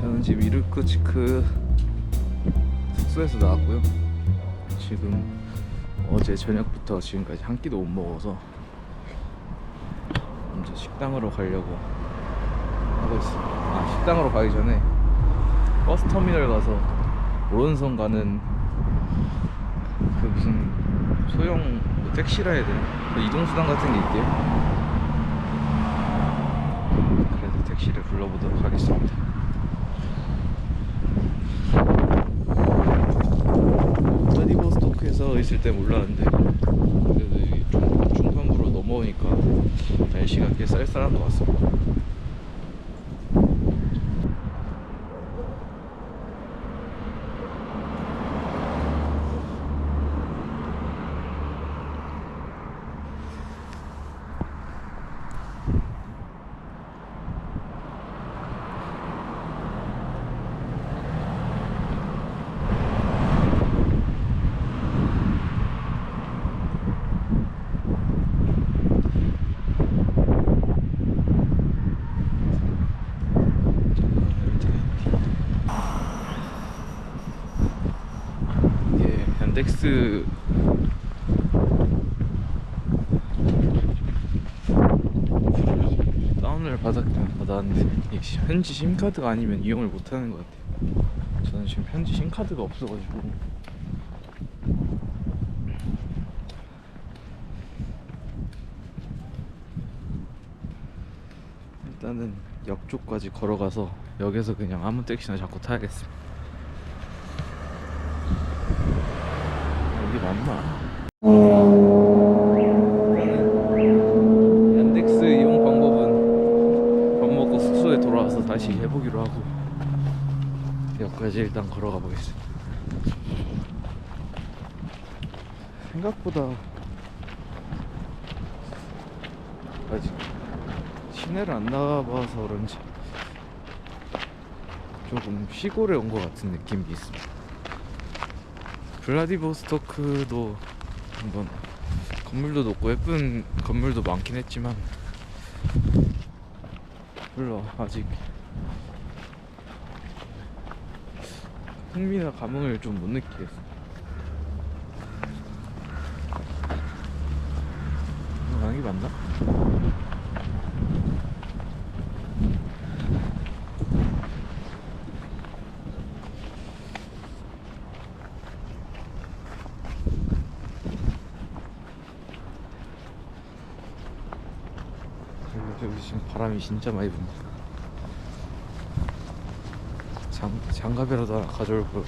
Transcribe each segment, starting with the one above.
저는 지금 이르크츠크 숙소에서 나왔고요. 지금 어제 저녁부터 지금까지 한 끼도 못 먹어서 이제 식당으로 가려고 하고 있습니다. 아 식당으로 가기 전에 버스 터미널 가서 오른손 가는 그 무슨 소형 뭐 택시라 해야 되나? 그 이동수단 같은 게 있대요. 그래서 택시를 불러보도록 하겠습니다. vla디보스토크에서 있을 때 몰랐는데 그래도 이중 중반부로 넘어오니까 날씨가 꽤 쌀쌀한 것 같습니다. 예, 얀덱스. 다운을 받았, 받았는데 이게 시- 현지 심카드가 아니면 이용을 못하는 것 같아요. 저는 지금 현지 심카드가 없어가지고. 일단은 역 쪽까지 걸어가서 역에서 그냥 아무 택시나 잡고 타야겠습니다 여기 맞나? 얀덱스 이용 방법은 밥 먹고 숙소에 돌아와서 다시 해보기로 하고 여기까지 일단 걸어가 보겠습니다. 생각보다 아직 시내를 안 나가봐서 그런지 조금 시골에 온 것 같은 느낌이 있습니다. 블라디보스토크도 한번 건물도 높고 예쁜 건물도 많긴 했지만 별로 아직 흥미나 감흥을 좀 못 느끼겠어. 가는 게 맞나? 그리고 여기 지금 진짜 많이 분다. 장, 장갑이라도 하나 가져올 걸.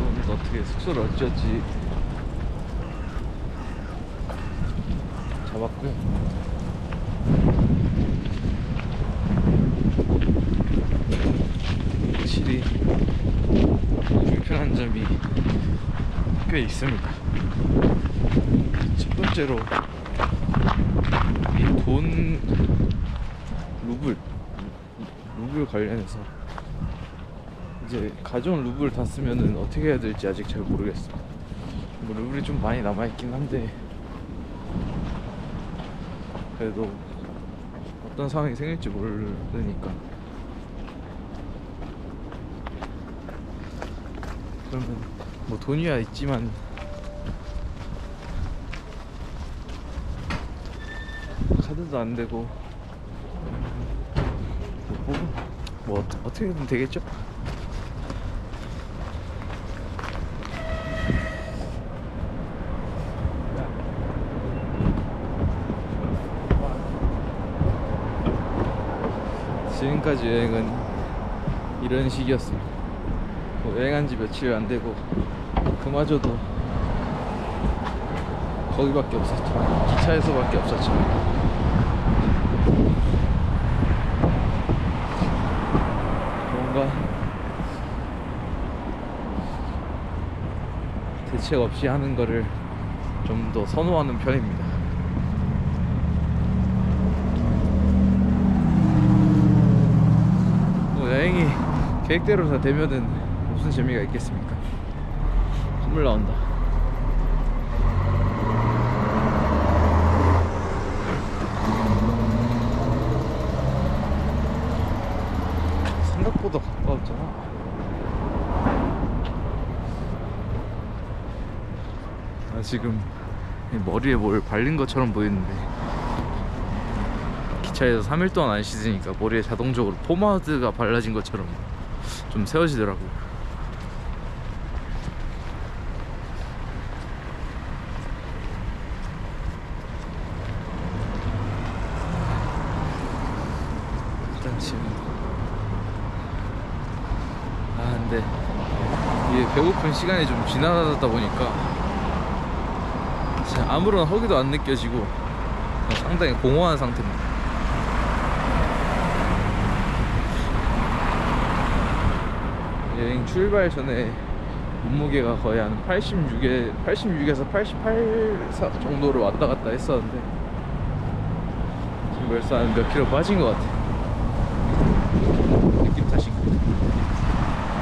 오늘 어떻게 숙소를 어찌었지 잡았고요. 확실히 불편한 점이 꽤 있습니다. 첫 번째로 이 돈 루블 루블 관련해서 이제 가져온 루블 다 쓰면은 어떻게 해야 될지 아직 잘 모르겠어요. 뭐 루블이 좀 많이 남아 있긴 한데 그래도 어떤 상황이 생길지 모르니까 그러면 뭐 돈이야 있지만 카드도 안 되고 뭐, 뭐 어떻게든 되겠죠? 지금까지 여행은 이런 식이었습니다. 뭐 여행한 지 며칠 안 되고 그마저도 거기밖에 없었죠. 기차에서밖에 없었죠. 뭔가 대책 없이 하는 거를 좀 더 선호하는 편입니다. 뭐 여행이 계획대로 다 되면은 무슨 재미가 있겠습니까? 물 나온다. 생각보다 가까웠잖아. 나 지금 이 머리에 뭘 발린 것처럼 보이는데 기차에서 3일 동안 안 씻으니까 머리에 자동적으로 포마드가 발라진 것처럼 좀 세워지더라고. 일단 지금 아 근데 배고픈 시간이 좀 지나다 보니까 아무런 허기도 안 느껴지고 상당히 공허한 상태입니다. 여행 출발 전에 몸무게가 거의 한 86에 86에서 88 사- 정도로 왔다 갔다 했었는데 지금 벌써 한 몇 킬로 빠진 것 같아. 느낌 탓인가?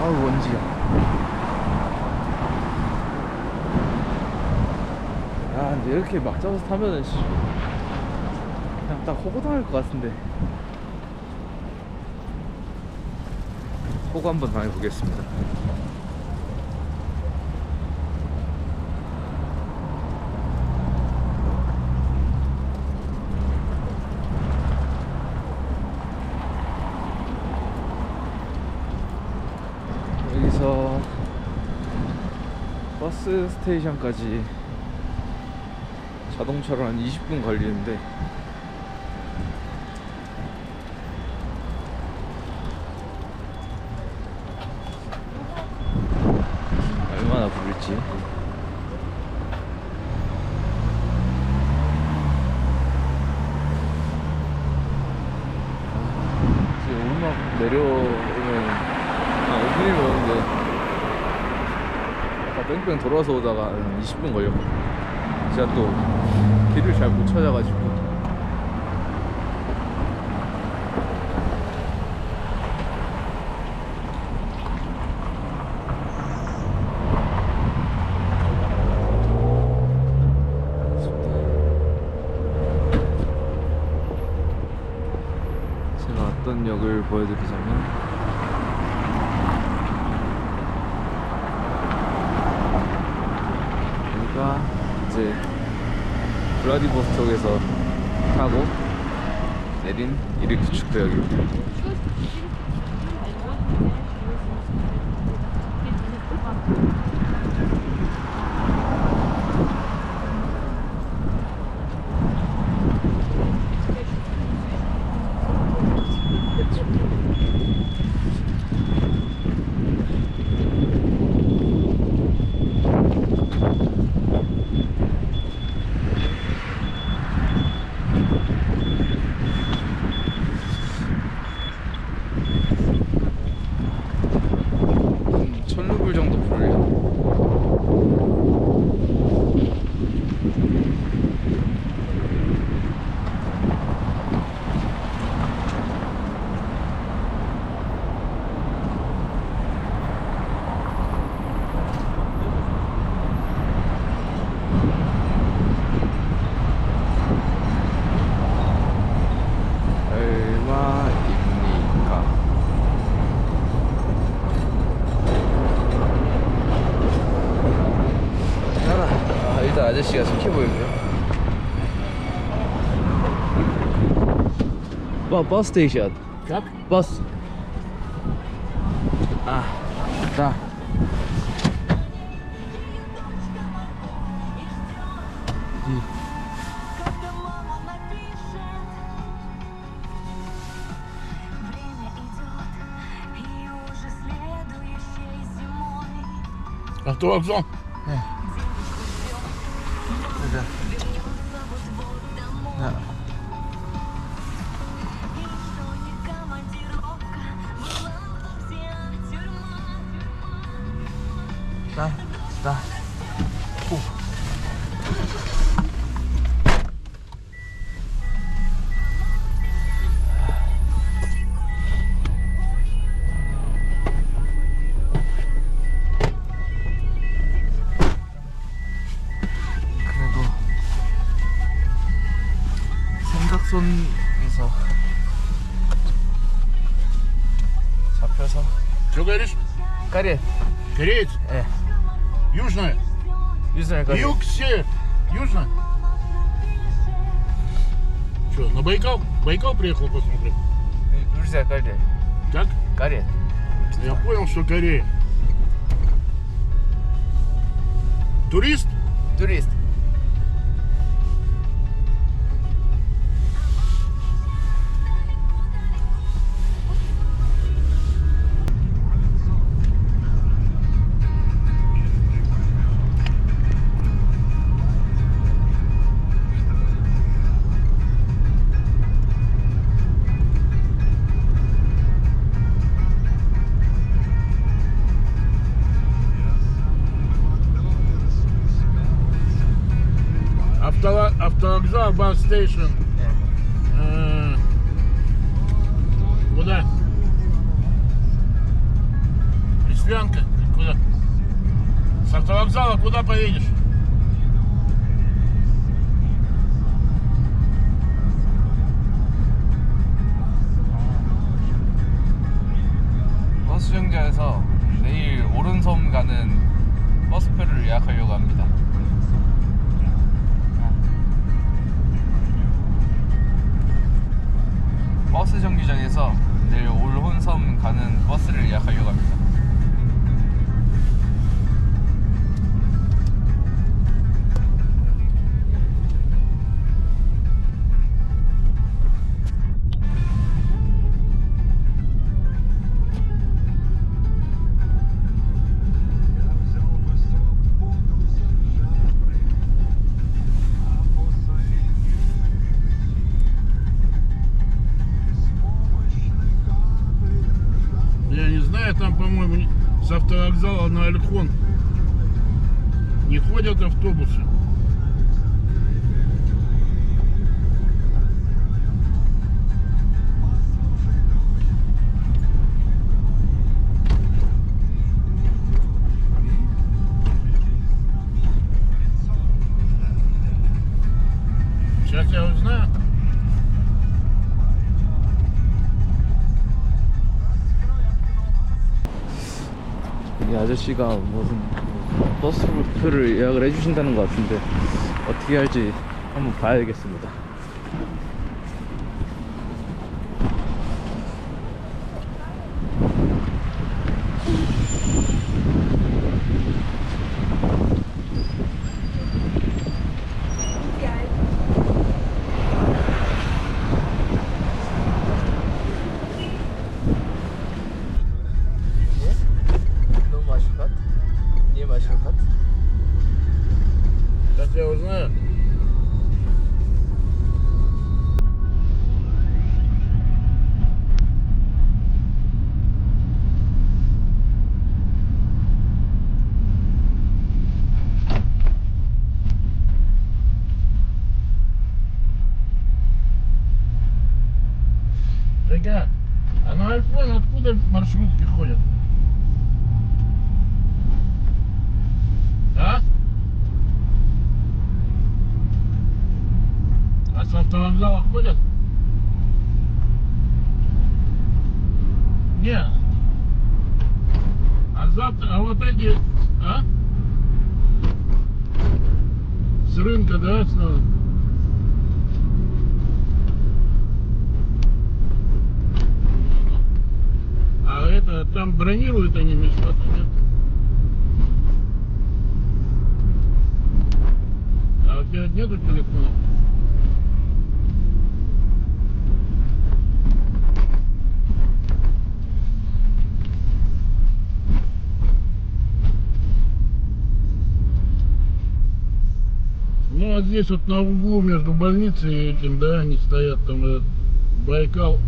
아우 먼지야. 아 근데 이렇게 막 잡아서 타면은 씨, 그냥 딱 호구 당할 것 같은데. 호구 한번 당해보겠습니다. 여기서 버스 스테이션까지 자동차로 한 20분 걸리는데. 얼마나 부를지. 지금 오르막 내려오면 한 5분이면 오는데. 아까 뺑뺑 돌아서 오다가 한 20분 걸렸거든 제가 또 길을 잘 못 찾아가지고. 제가 왔던 역을 보여드리자면 여기가 이제 블라디보스톡에서 타고 내린 이르크축구역입니다. 的写出去未必。Bus station. Как? Bus. А, да. Иди. А то вокзал. Покажи. Юг все. Южно? Что, на Байкал? Байкал приехал посмотреть? Э, друзья, Корея. Как? Корея. Я понял, что Корея. Турист? Турист. Автова- Автовокзал, бас стейшн. 예. Э, Куда? Листвянка? Куда? С автовокзала куда поедешь? 버스 정류장에서 내일 오른섬 가는 버스표를 예약하려고 합니다. 버스 정류장에서 내일 올혼섬 가는 버스를 예약하려고 합니다. не ходят автобусы. Сейчас я узнаю. 이 아저씨가 무슨 버스 표를 예약을 해주신다는 것 같은데 어떻게 할지 한번 봐야겠습니다. откуда Там бронируют они места-то, нет? А у тебя нету телефона? Ну, а здесь вот на углу между больницей и этим, да, они стоят, там этот Байкал,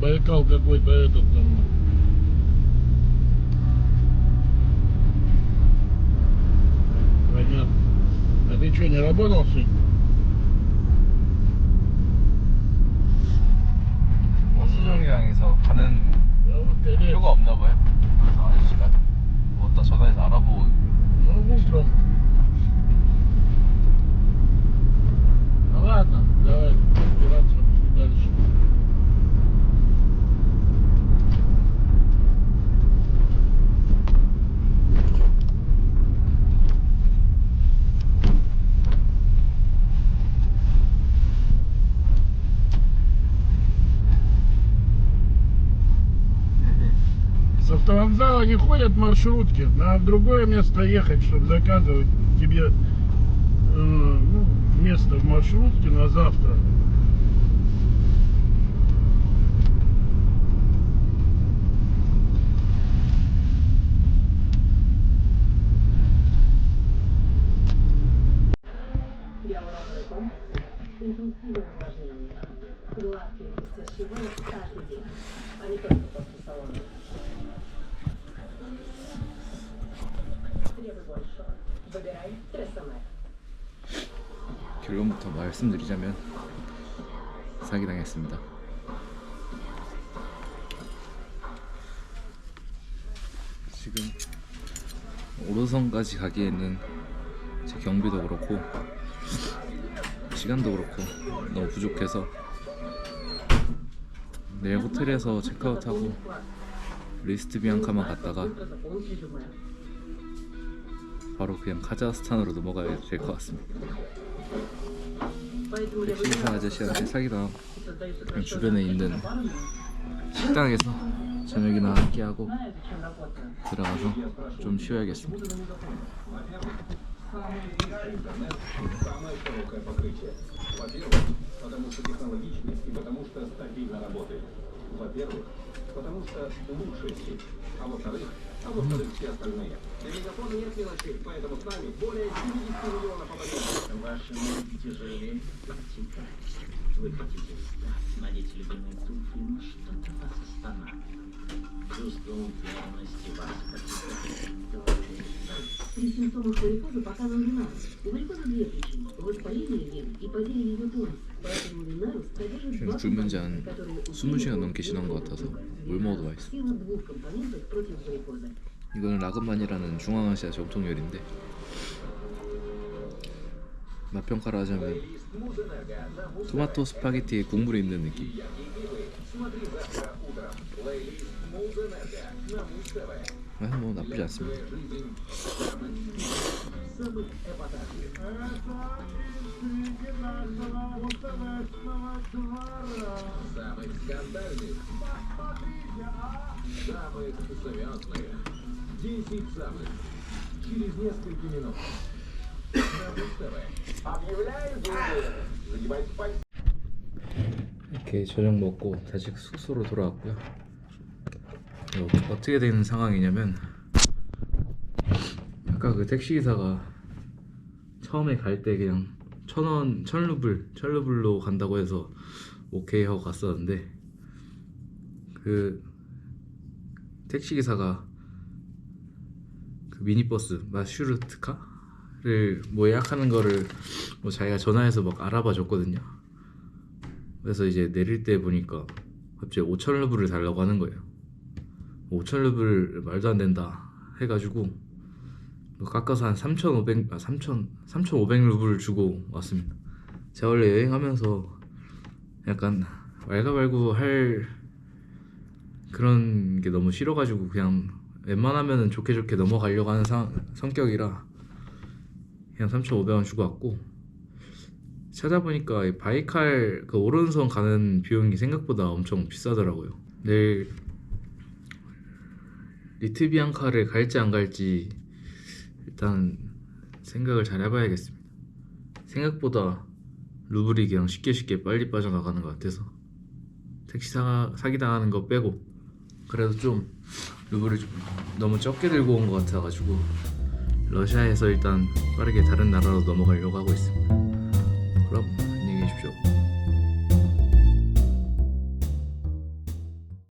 Байкал какой-то этот там. А ты что, не работал сегодня? 버스 정류장에서 가는 Я вот перед- 표가 없나 봐요. 그래서 아저씨가 뭐 어디다 전화해서 알아보고 Ну, утром. С автовокзала не ходят маршрутки. Надо в другое место ехать, чтобы заказывать тебе э, ну, место в маршрутке на завтра. 결론부터 말씀드리자면 사기당했습니다. 지금 오로선까지 가기에는 제 경비도 그렇고 시간도 그렇고 너무 부족해서 내일 호텔에서 체크아웃하고 리스트 비앙카만 갔다가 바로 그냥 카자흐스탄으로 넘어가야 될 것 같습니다. 택시기사 아저씨한테 사기당 주변에 있는 식당에서 저녁이나 함께하고 들어가서 좀 쉬어야겠습니다. А Потому что вы все остальные. Для мегафона нет мелочей, поэтому с нами более 70 миллионов абонентов. Ваши мультики жалеют практика. Вы хотите встать, надеть любимые туфли, ну но что-то вас останавливает. Чувством верности вас подсказывает. При симптомах варикоза показан Линарус. У варикоза две причины. Воспаление вен и падение ее тонуса. Поэтому Линарус содержит два 줄면 지 한 компонента, которые 20시간 넘게 지난 것 같아서 물 먹어도 맛있어. Сила двух компонентов против варикоза. 이거는 라그만이라는 중앙아시아 정통 요리인데 맛 평가를 하자면 토마토 스파게티에 국물이 있는 느낌. 아, 뭐 나쁘지 않습니다. 이렇게 저녁 먹고 다시 숙소로 돌아왔고요. 어, 어떻게 된 상황이냐면 아까 그 택시 기사가 처음에 갈 때 그냥 천 원, 천 루블, 천 루블로 간다고 해서 오케이 하고 갔었는데 그 택시 기사가 그 미니버스 마슈르트카를 뭐 예약하는 거를 뭐 자기가 전화해서 막 알아봐 줬거든요. 그래서 이제 내릴 때 보니까 갑자기 5천 루블을 달라고 하는 거예요. 5천 루블 말도 안 된다 해가지고 뭐 깎아서 한 3,500, 아 3,000, 3,500 루블을 주고 왔습니다. 제가 원래 여행하면서 약간 왈가왈부 할 그런 게 너무 싫어가지고 그냥 웬만하면 좋게 좋게 넘어가려고 하는 상, 성격이라 그냥 3,500원 주고 왔고 찾아보니까 이 바이칼 그 오른선 가는 비용이 생각보다 엄청 비싸더라고요. 내일 리트비앙카를 갈지 안 갈지 일단 생각을 잘 해봐야겠습니다. 생각보다 그냥 쉽게 쉽게 빨리 빠져나가는 것 같아서 택시 사, 사기 당하는 거 빼고 그래도 좀 루블을 좀 너무 적게 들고 온 것 같아가지고 러시아에서 일단 빠르게 다른 나라로 넘어가려고 하고 있습니다. 그럼 안녕히 계십시오.